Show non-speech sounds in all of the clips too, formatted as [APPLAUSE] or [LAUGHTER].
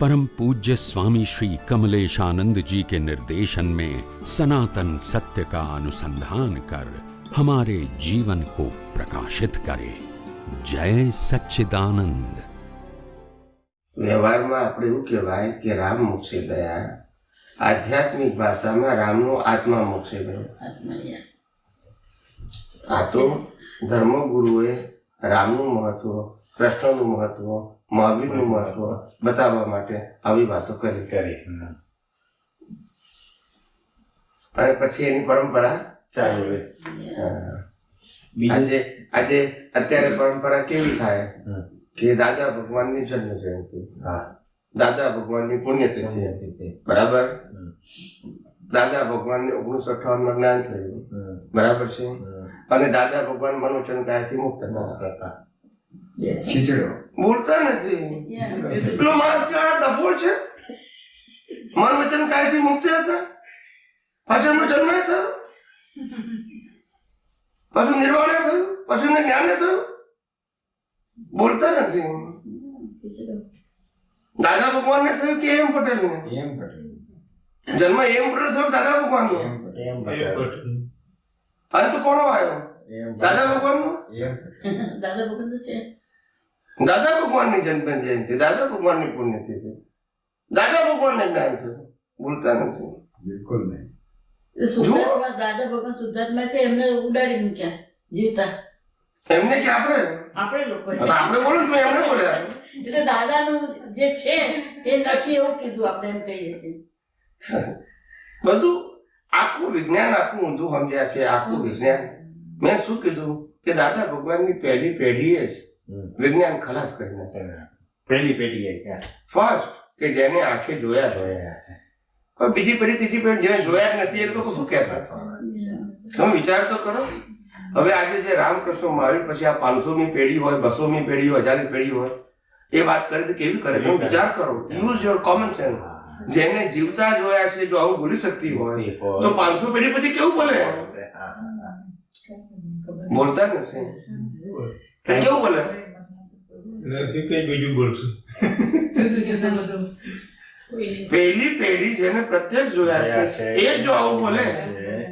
परम पूज्य स्वामी श्री कमलेशानंद जी के निर्देशन में सनातन सत्य का अनुसंधान कर हमारे जीवन को प्रकाशित करे जय सच्चिदानंद વ્યવહારમાં આપણે એવું કહેવાય કે રામ મોક્ષે ગયા આધ્યાત્મિક ભાષામાં રામનો આત્મા મોક્ષે ગયો આત્મયા આ તો ધર્મગુરુએ રામનું મહત્વ કૃષ્ણનું મહત્વ મહાવીરનું મહત્વ બતાવવા માટે આવી વાતો કરી. કરી. અને પછી એની પરંપરા ચાલુ રહી. આજે આજે અત્યારે પરંપરા કેવી થાય? કે દાદા ભગવાનની જન્મ જયંતિ. હા. દાદા ભગવાનની પુણ્યતિથિ. તે બરાબર. દાદા ભગવાનને ઓગણીસો અઠાવનમાં જ્ઞાન થયું. બરાબર છે? અને દાદા ભગવાન મનોચન કાયથી મુક્ત હતા કરતા. ખીચડો. બોલતા નથી. પેલો માણસ આ ડફોળ છે? મન વચન કાયથી મુક્ત હતા? પાછળ એમનો જન્મ થયો? પાછું નિર્વાણ થયું? પછી એમને જ્ઞાન થયું? બોલતા નથી. દાદા ભગવાન ને થયું કે એમ પટેલ ને એમ પટેલ. જન્મ એમ પટેલ થયો કે દાદા ભગવાનનો? એમ પટેલ. એમ તો અંત કોનો આવ્યો? [LAUGHS] દાદા ભગવાનનો? એમ દાદા ભગવાન છે. દાદા ભગવાનની જન્મ જયંતિ દાદા ભગવાનની પુણ્યતિથિ. દાદા ભગવાનને જ્ઞાન થયું. ભૂલતા નથી. બિલકુલ નહીં. દાદા ભગવાન શુદ્ધાત્મા છે એમને ઉડાડી મૂક્યા જીવતા. એમને કે આપણે? આપણે લોકો. આપણે બોલો ને એમને બોલ્યા એટલે દાદાનું જે છે એ નથી એવું કીધું આપણે એમ કહીએ છીએ. બધું આખું વિજ્ઞાન આખું ઊંધું સમજ્યા છે આખું વિજ્ઞાન. મેં શું કીધું? કે દાદા ભગવાનની પહેલી પેઢીએ જ. વિજ્ઞાન ખલાસ કરી નાખ્યું પહેલી પેઢી ફર્સ્ટ કે જેને આંખે જોયા છે. પણ બીજી પેઢી ત્રીજી પેઢી જેને જોયા જ નથી એ લોકો શું કહેશે તમે વિચાર તો કરો. હવે આજે જે રામકૃષ્ણ મહાવીર પછી આ પાંચસોમી પેઢી હોય બસોમી પેઢી હોય હજારની પેઢી હોય એ વાત કરે તો કેવી કરે? તમે વિચાર કરો? યુઝ યોર કોમન સેન્સ જેને જીવતા જોયા છે જો આવું ભૂલી શકતી હોય તો પાંચસો પેઢી પછી કેવું બોલે? હા, હા, હા. બોલતા જ નથી. કેવું બોલે કઈ બીજું બોલશું પહેલી પેઢી જેને પ્રત્યક્ષ જોયા છે એ જો આવું બોલે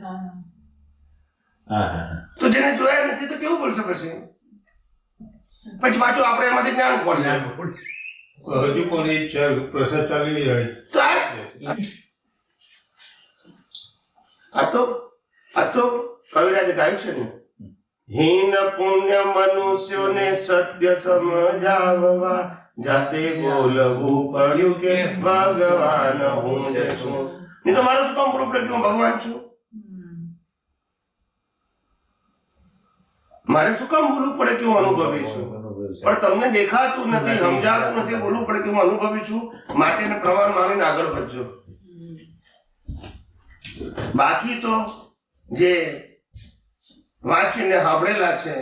હા, હા, હા. તો જેને જોયા નથી તો કેવું બોલશે પછી પછી પાછું આપણે એમાંથી જ્ઞાન ખોલીએ હજુ પણ એ પ્રસાદ ચાલી નહીં રહી તો આ આ તો આ તો કવિરાજે ગાયું છે ને હીન પુણ્ય મનુષ્યોને સત્ય સમજાવવા જાતે બોલવું પડ્યું કે ભગવાન હું જ છું નહીં તો મારે શું કામ બોલવું પડે કે હું ભગવાન છું મારે શું કામ બોલવું પડે કે હું અનુભવી છું પણ તમને દેખાતું નથી, સમજાતું નથી, બોલવું પડે કે હું અનુભવી છું માટે પ્રમાણ માનીને આગળ વધજો. બાકી તો જે વાંચીને સાંભળેલા છે,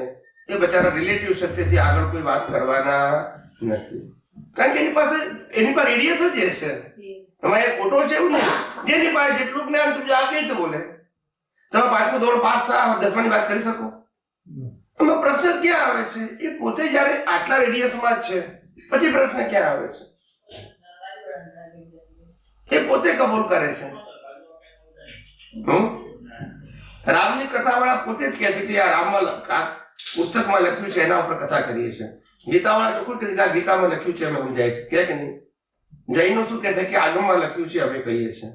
એ બચારા રિલેટિવ સત્યથી આગળ કોઈ વાત કરવાના નથી. કારણ કે એની પાસે એની પાસે રેડિયસ જ એ છે. એમાં એક ફોટો છે એવું નહીં. જેની પાસે જેટલું જ્ઞાન તું આ કઈ રીતે બોલે. તમે પાંચમું ધોરણ પાસ થયા દસમાની વાત કરી શકો. એમાં પ્રશ્ન ક્યાં આવે છે? એ પોતે જ્યારે આટલા રેડિયસમાં જ છે, પછી પ્રશ્ન ક્યાં આવે છે? એ પોતે કબૂલ કરે છે. હમ? રામની કથાવાળા પોતે જ કહે છે કે આ રામમાં પુસ્તકમાં લખ્યું છે એના ઉપર કથા કરીએ છીએ. ગીતાવાળા ચોખ્ખું કરી આ ગીતામાં લખ્યું છે અમે સમજાય છે. કે કે નહીં? જૈનો શું કહે છે કે આગમમાં લખ્યું છે અમે કહીએ છીએ.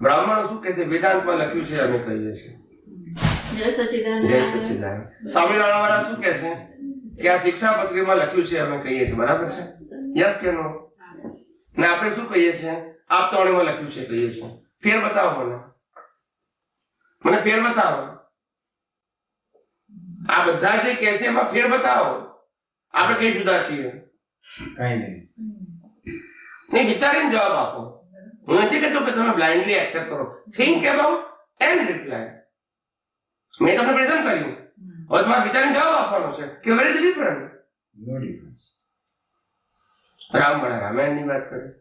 બ્રાહ્મણો શું કહે છે વેદાંતમાં લખ્યું છે અમે કહીએ છીએ. જય સચિદાનંદ. જય સ્વામિનારાયણ વાળા શું કહે છે કે આ શિક્ષા પત્રીમાં લખ્યું છે અમે કહીએ છીએ. બરાબર છે? યસ કે નો? ને આપણે શું કહીએ છીએ? આપ ત્રણેયમાં લખ્યું છે કહીએ છીએ. ફેર બતાવો મને. મને ફેર બતાવો. આ બધા જે કહે છે એમાં ફેર બતાવો. આપણે કઈ જુદા છીએ? કઈ નહીં. નહીં વિચારીને જવાબ આપો. હું નથી કહેતો કે તમે બ્લાઇન્ડલી એક્સેપ્ટ કરો. થિંક અબાઉટ એન્ડ રિપ્લાય મેં તમને પ્રેઝન્ટ કર્યું. હવે તમારે વિચારીને જવાબ આપવાનો છે. કે where is different no difference Ram વાળા રામાયણની વાત કરે.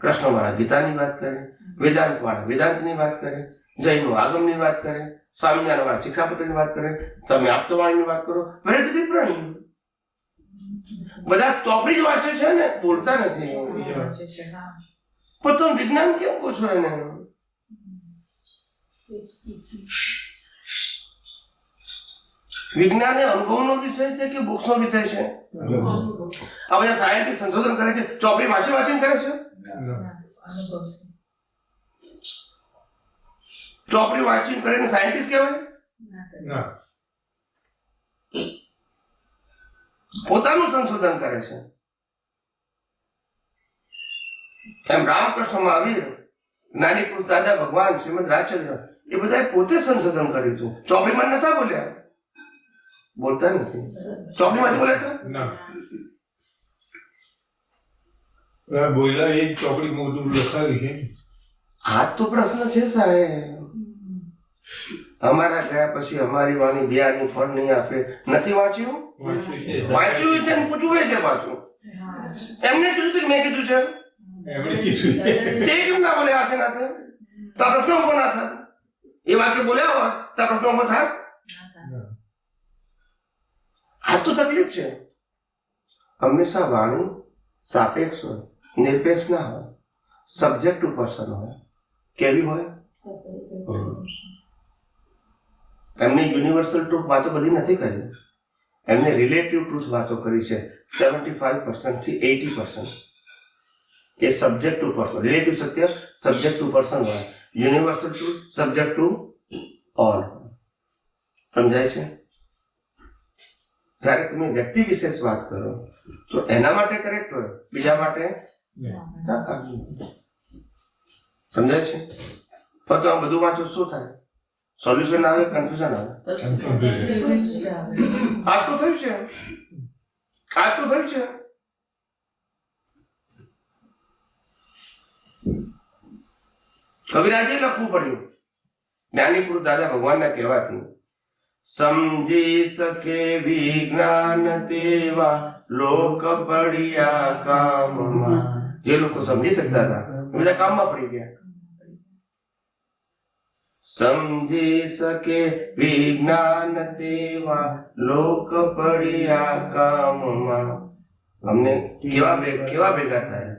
કૃષ્ણ વાળા ગીતાની વાત કરે. વેદાંત વાળા વેદાંતની વાત કરે. જૈનો આગમની વાત કરે સ્વામિનારાયણ વાળા શિક્ષાપત્રની વાત કરે તમે આપતવાણીની વાત કરો વેર ઇઝ ડિફરન્ટ બધા ચોપડી જ વાંચે છે ને બોલતા નથી. પણ તમે વિજ્ઞાન કેમ પૂછો એને? વિજ્ઞાન એ અનુભવનો વિષય છે કે બુક્સનો વિષય છે? આ બધા સાયન્ટિસ્ટ સંશોધન કરે છે ચોપડી વાંચી વાંચીને કરે છે. ચોપડી વાંચીને કરીને સાયન્ટિસ્ટ કહેવાય? પોતાનું સંશોધન કરે છે. એમ રામકૃષ્ણ મહાવીર નાની દાદા ભગવાન શ્રીમદ રાજચંદ્ર એ બધાએ પોતે સંશોધન કર્યું હતું. ચોપડીમાં નતા બોલ્યા? બોલતા નથી. ચોપડીમાંથી બોલ્યા હતા? બોલ્યા આ એ ચોપડી મોટું લખાવી છે. આ તો પ્રશ્ન છે સાહેબ. અમારા ગયા પછી અમારી વાણી બિયાની ફળ નહીં આપે. નથી વાંચ્યું? વાંચ્યું છે. વાંચ્યું છે ને પૂછવું છે પાછું. એમને કીધું કે મેં કીધું છે. એમણે કીધું તે કેમ ના બોલે હાથે નાથે તો આ પ્રશ્ન ઊભો ના થાય. એ વાક્ય બોલ્યા હોત તો આ પ્રશ્ન ઊભો થાય. આ તો તકલીફ છે. હંમેશા વાણી સાપેક્ષ હોય નિરપેક્ષ ના હોય સબ્જેક્ટ પર્સન હોય. કેવી હોય? એમને યુનિવર્સલ ટ્રુથ વાતો બધી નથી કરી. એમને રિલેટિવ ટ્રુથ વાતો કરી છે સેવન્ટી ફાઈવ પર્સન્ટથી એટી પર્સન્ટ એ સબ્જેક્ટ ટુ પર્સન રિલેટિવ સત્ય સબ્જેક્ટ ટુ પર્સન હોય. Universal truth subject to all સમજાય છે? જ્યારે તમે વ્યક્તિ વિશેષ વાત કરો તો એના માટે કરેક્ટ હોય બીજા માટે. સમજાય છે? તો આ બધું વાંચો શું થાય? સોલ્યુશન આવે કન્ફ્યુઝન આવે? આ તો થયું છે. આ તો થયું છે. કવિરાજે લખવું પડ્યું. જ્ઞાનીપુર દાદા ભગવાનના કહેવાથી. સમજી શકે વિજ્ઞાન તેવા લોક પડ્યા કામમાં. જે લોકો સમજી શકતા હતા બધા કામમાં પડી ગયા. સમજી શકે વિજ્ઞાન તેવા લોક પડ્યા કામમાં. અમને કેવા કેવા ભેગા થાય?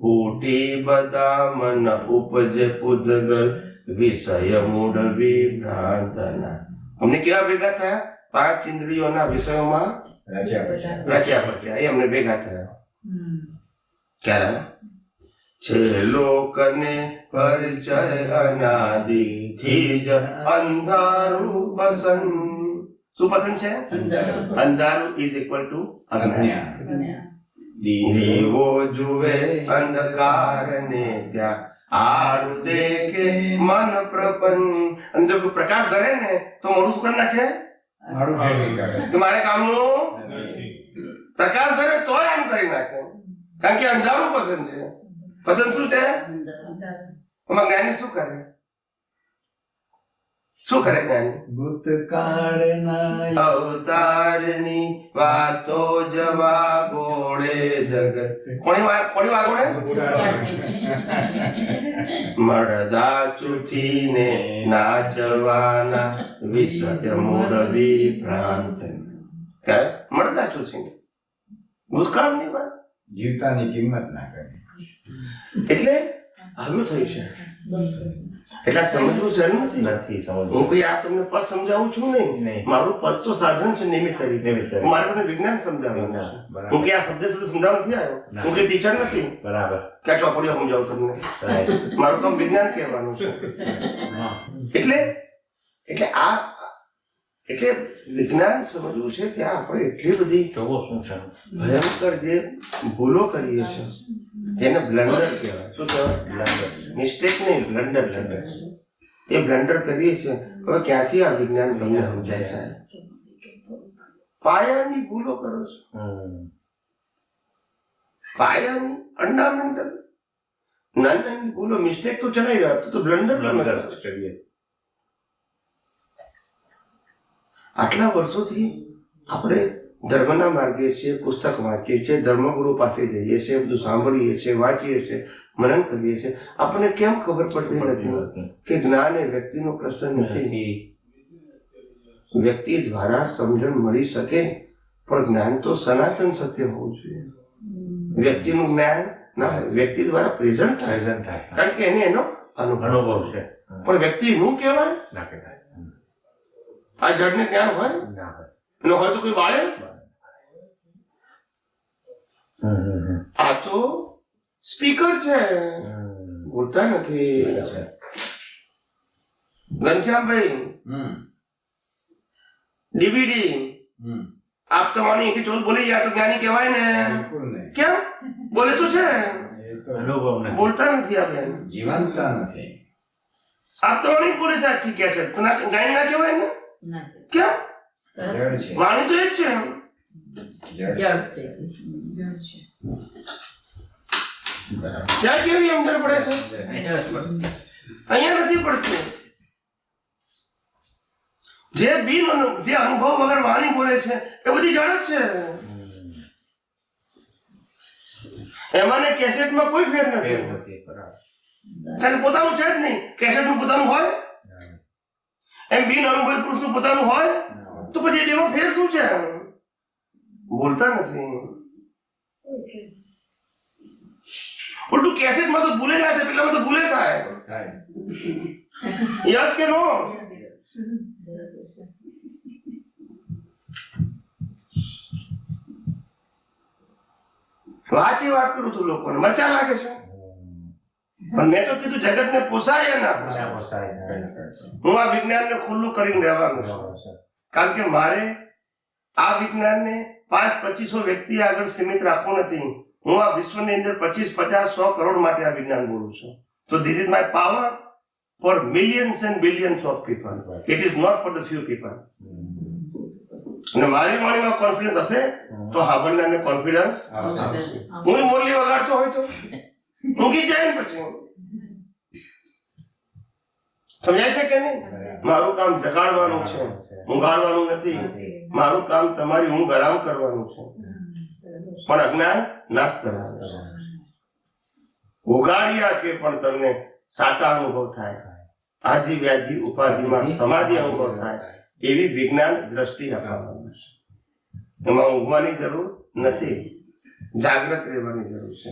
ફૂટી બધા મન ઉપજે પુદગલ વિષય મૂળ વિભ્રાંતના. અમને કેવા ભેગા થયા? પાંચ ઇન્દ્રિયોના વિષયોમાં રચ્યા પછી. રચ્યા પચ્યા એ અમને ભેગા થયા. ક્યારે? છે લોકને પરિચય અનાદિ થી જ અંધારું પસંદ. શું પસંદ છે? અંધારું. ઇઝ ઇક્વલ ટુ અજ્ઞાન દીવો જુએ અંધકારને ત્યાં. આડું દેખે મન પ્રપંચ અને જો પ્રકાશ ધરે ને તો મોડું શું કરી નાખે? મારું ભેગી મારે કામનું. પ્રકાશ ધરે તોય આમ કરી નાખે. કારણ કે અંધારું પસંદ છે. પસંદ શું છે એમાં જ્ઞાની શું કરે શું કરે જ્ઞાની ભૂતકાળના અવતારની વાતો જવા ગોળે જગત કોની વા- કોની વાગોળે મળદા ચૂથીને નાચવાના મૂળ વિભ્રાંત ક્યારે? મળદા ચૂથીને ભૂતકાળની વાત જીવતાની કિંમત ના કરે એટલે આવ્યું થયું છે. એટલે સમજવું જરૂર નથી. નથી હું કોઈ આ તમને પદ સમજાવું છું નહીં. મારું પદ તો સાધન છે નિમિત્ત તરીકે મારે તમને વિજ્ઞાન સમજાવવાનું છે. હું કે આ શબ્દ શબ્દ સમજાવવા નથી આવ્યો. હું કે ટીચર નથી. બરાબર. કે ચોપડીઓ સમજાવું તમને? મારું કામ વિજ્ઞાન કહેવાનું છે. એટલે એટલે આ એટલે વિજ્ઞાન સમજવું છે ત્યાં આપણે એટલી બધી ભયંકર જે ભૂલો કરીએ છીએ. જેને બ્લન્ડર કહેવાય. શું કહેવાય? બ્લન્ડર. મિસ્ટેક નહીં બ્લન્ડર બ્લન્ડર. એ બ્લન્ડર કરીએ છીએ. હવે ક્યાંથી આ વિજ્ઞાન તમને સમજાય સાહેબ? પાયાની ભૂલો કરો છો. પાયાની ફંડામેન્ટલ નાની નાની ભૂલો મિસ્ટેક તો ચલાવી રહ્યા તો બ્લન્ડર Blunder કરીએ. આટલા વર્ષોથી આપણે ધર્મના માર્ગે છીએ પુસ્તક વાંચીએ છીએ ધર્મગુરુ પાસે જઈએ છીએ બધું સાંભળીએ છીએ વાંચીએ છીએ મનન કરીએ છીએ. આપણને કેમ ખબર પડતી નથી? કે જ્ઞાન એ વ્યક્તિનો પ્રસંગ નથી. વ્યક્તિ દ્વારા સમજણ મળી શકે પણ જ્ઞાન તો સનાતન સત્ય હોવું જોઈએ. વ્યક્તિનું જ્ઞાન ના વ્યક્તિ દ્વારા પ્રેઝન્ટ થાય. થાય. કારણ કે એને એનો અનુભવ છે. પણ વ્યક્તિ નું કહેવાય? ના કહેવાય. આ જડને જ્ઞાન હોય? ના હોય. અને હોય તો કોઈ બાળે. આ તો સ્પીકર છે. બોલતા નથી. ઘનશ્યામભાઈ ડીવીડી આપ તો માની કે ચોર બોલી જાય તો જ્ઞાની કહેવાય ને. કેમ? બોલે તો છે. બોલતા નથી આ બેન. જીવંતતા નથી. આપ તો વાણી જ બોલે છે આખી કેસેટ. તો ના જ્ઞાની ના કહેવાય ને? ના કેમ? જળ છે. વાણી તો એ જ છે. જળ જળ છે. ત્યાં કેવી સમજણ પડે છે? અહીંયા નથી પડતું. જે બિન જે અનુભવ વગર વાણી બોલે છે એ બધી જળ જ છે. એમાં ને કેસેટમાં કોઈ ફેર નથી. કારણ કે પોતાનું છે જ નહીં. કેસેટનું પોતાનું હોય. એમ બિન અનુભવી પુરુષનું પોતાનું હોય. તો પછી બેમાં ફેર શું છે? બોલતા નથી. ઉલટું કેસેટમાં તો ભૂલે ના થાય પેલામાં તો ભૂલે થાય. થાય. યસ કે નો? વાંચી વાત કરું તું લોકોને. મરચા લાગે છે? પણ મેં તો કીધું જગતને પોસાય ના પોસાય. ના પોસાય. હું આ વિજ્ઞાનને ખુલ્લું કરીને રહેવાનું છે. કારણ કે મારે આ વિજ્ઞાનને પાંચ પચીસો વ્યક્તિ આગળ સીમિત રાખવું નથી. હું આ વિશ્વની અંદર પચીસ પચાસ સો કરોડ માટે આ વિજ્ઞાન બોલું છું. તો this is my power for millions and billions of people it is not for the few people અને મારી વાણીમાં કોન્ફિડન્સ હશે? તો હાબરલાને કોન્ફિડન્સ હું મોરલી વગાડતો હોય તો? મૂકી જાય ને પછી. સમજાય છે કે નહીં? મારું કામ જગાડવાનું છે. ઊંઘાડવાનું નથી. મારું કામ તમારી ઊંઘ આરામ કરવાનું છે. પણ અજ્ઞાન નાશ કરવાનું છે. ઉગાડ્યા કે પણ તમને સાતા અનુભવ થાય. આદિ વ્યાધિ ઉપાધિમાં સમાધિ અનુભવ થાય. એવી વિજ્ઞાન દ્રષ્ટિ આપવાનું છે. એમાં ઊંઘવાની જરૂર નથી. જાગ્રત રહેવાની જરૂર છે.